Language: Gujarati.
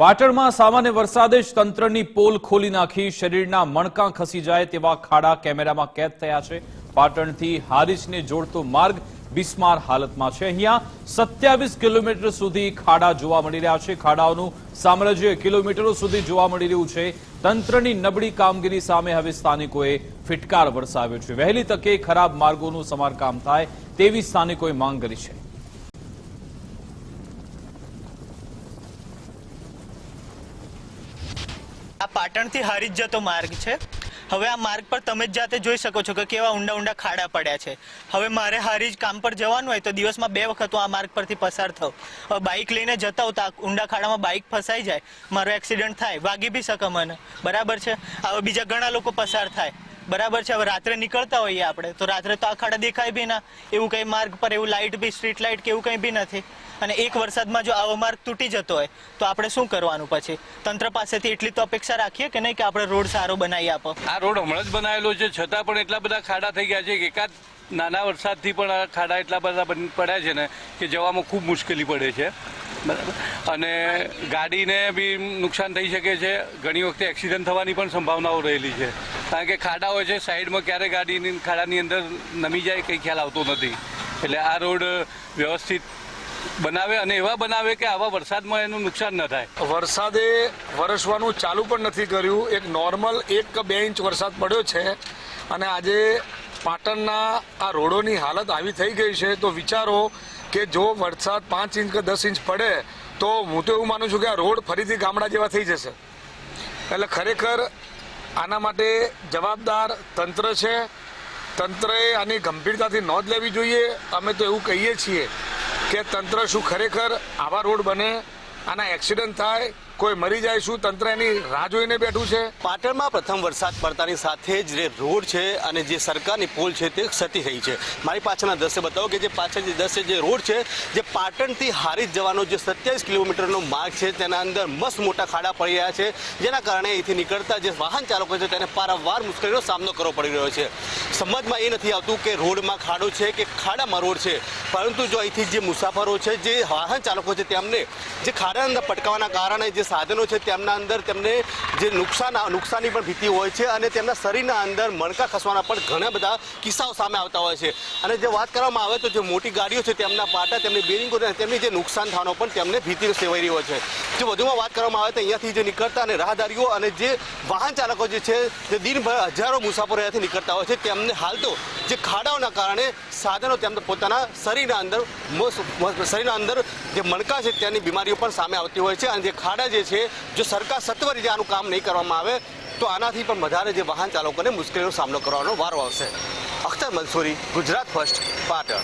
પાટણમાં સામાન્ય વરસાદે જ તંત્રની પોલ ખોલી નાખી. શરીરના મણકા ખસી જાય તેવા ખાડા કેમેરામાં કેદ થયા છે. પાટણથી હારીજને જોડતો માર્ગ બિસ્માર હાલતમાં છે. અહીંયા સત્યાવીસ કિલોમીટર સુધી ખાડા જોવા મળી રહ્યા છે. ખાડાઓનું સામ્રાજ્ય કિલોમીટરો સુધી જોવા મળી રહ્યું છે. તંત્રની નબળી કામગીરી સામે હવે સ્થાનિકોએ ફિટકાર વરસાવ્યો છે. વહેલી તકે ખરાબ માર્ગોનું સમારકામ થાય તેવી સ્થાનિકોએ માંગ કરી છે. આ પાટણથી હારીજ જતો માર્ગ છે. હવે આ માર્ગ પર તમે જ જાતે જોઈ શકો છો કે કેવા ઊંડા ઊંડા ખાડા પડ્યા છે. હવે મારે હારીજ કામ પર જવાનું હોય તો દિવસમાં બે વખત હું આ માર્ગ પરથી પસાર થઉં. હવે બાઇક લઈને જતા હોઉં તો ઊંડા ખાડામાં બાઇક ફસાઈ જાય, મારો એક્સિડન્ટ થાય, વાગી બી શકે મને. બરાબર છે? હવે બીજા ઘણા લોકો પસાર થાય. બરાબર છે, હવે રાત્રે નીકળતા હોઈએ આપણે. તો રાત્રે તો આ ખાડા દેખાય બી ના. એવું કંઈ માર્ગ પર એવું લાઇટ બી સ્ટ્રીટ લાઇટ કે એવું કંઈ બી નથી. અને એક વરસાદમાં જો આવો માર્ગ તૂટી જતો હોય, તો આપણે શું કરવાનું પછી? તંત્ર પાસેથી એટલી તો અપેક્ષા રાખીએ કે નહીં કે આપણે રોડ સારો બનાવી આપો? આ રોડ હમણાં જ બનાવેલો છે. છતાં પણ એટલા બધા ખાડા થઈ ગયા છે કે એકાદ નાના વરસાદથી પણ આ ખાડા એટલા બધા પડ્યા છે ને કે જવામાં ખૂબ મુશ્કેલી પડે છે. અને ગાડીને બી નુકસાન થઈ શકે છે. ઘણી વખતે એક્સિડન્ટ થવાની પણ સંભાવનાઓ રહેલી છે. કારણ કે ખાડા હોય છે, સાઈડમાં ક્યારે ગાડીની ખાડાની અંદર નમી જાય, કંઈ ખ્યાલ આવતો નથી. એટલે આ રોડ વ્યવસ્થિત બનાવે અને એવા બનાવે કે આવા વરસાદમાં એનું નુકસાન ન થાય. વરસાદે વરસવાનું ચાલુ પણ નથી કર્યું. એક નોર્મલ એક કે બે ઇંચ વરસાદ પડ્યો છે. અને આજે પાટણના આ રોડોની હાલત આવી થઈ ગઈ છે, તો વિચારો કે જો વરસાદ પાંચ ઇંચ કે દસ ઇંચ પડે, તો હું તો એવું માનું છું કે આ રોડ ફરીથી ગામડા જેવા થઈ જશે. એટલે ખરેખર આના માટે જવાબદાર તંત્ર છે. તંત્રએ આની ગંભીરતાથી નોંધ લેવી જોઈએ. અમે તો એવું કહીએ છીએ કે તંત્ર શું ખરેખર આવા રોડ બને, આના એક્સિડન્ટ થાય કોઈ મરી જાય શું તંત્ર એની રાહ જોઈને બેઠું છે? પાટણમાં પ્રથમ વરસાદ પડતાની સાથે જ જે રોડ છે અને જે સરકારની પોલ છે તે ક્ષતિ થઈ છે. મારી પાછળના દ્રશ્ય બતાવો કે જે પાછળ જે દ્રશ્ય જે રોડ છે, જે પાટણથી હારીજ જવાનો જે સત્યાવીસ કિલોમીટરનો માર્ગ છે, તેના અંદર મસ્ત મોટા ખાડા પડી રહ્યા છે, જેના કારણે અહીંથી નીકળતા જે વાહન ચાલકો છે તેને પારંવાર મુશ્કેલીનો સામનો કરવો પડી રહ્યો છે. સમજમાં એ નથી આવતું કે રોડમાં ખાડો છે કે ખાડામાં રોડ છે. પરંતુ જો અહીંથી જે મુસાફરો છે, જે વાહન ચાલકો છે, તેમને જે ખાડાના અંદર પટકાવાના કારણે જે સાધનો છે, તેમના અંદર તેમને જે નુકસાન, નુકસાનની પણ ભીતિ હોય છે અને તેમના શરીરના અંદર મણકા ખસવાના પણ ઘણા બધા કિસ્સાઓ સામે આવતા હોય છે. અને જે વાત કરવામાં આવે તો જે મોટી ગાડીઓ છે, તેમના પાટા, તેમની બેરિંગો તેમની જે નુકસાન થવાનો પણ તેમને ભીતિ સેવાઈ રહ્યો છે. જે વધુમાં વાત કરવામાં આવે તો અહીંયાથી જે નીકળતા અને રાહદારીઓ અને જે વાહન ચાલકો જે છે, જે દિનભર હજારો મુસાફરો અહીંયાથી નીકળતા હોય છે, તેમને હાલ તો જે ખાડાઓના કારણે સાધનો તેમને પોતાના શરીરના અંદર શરીરના અંદર જે મણકા છે તેની બીમારીઓ પણ સામે આવતી હોય છે અને જે ખાડા જે છે, જો સરકાર સત્વર રીતે આનું કામ નહીં કરવામાં આવે, તો આનાથી પણ વધારે જે વાહન ચાલકોને મુશ્કેલીનો સામનો કરવાનો વારો આવશે. અખ્તર મંસૂરી, ગુજરાત ફર્સ્ટ, પાટણ.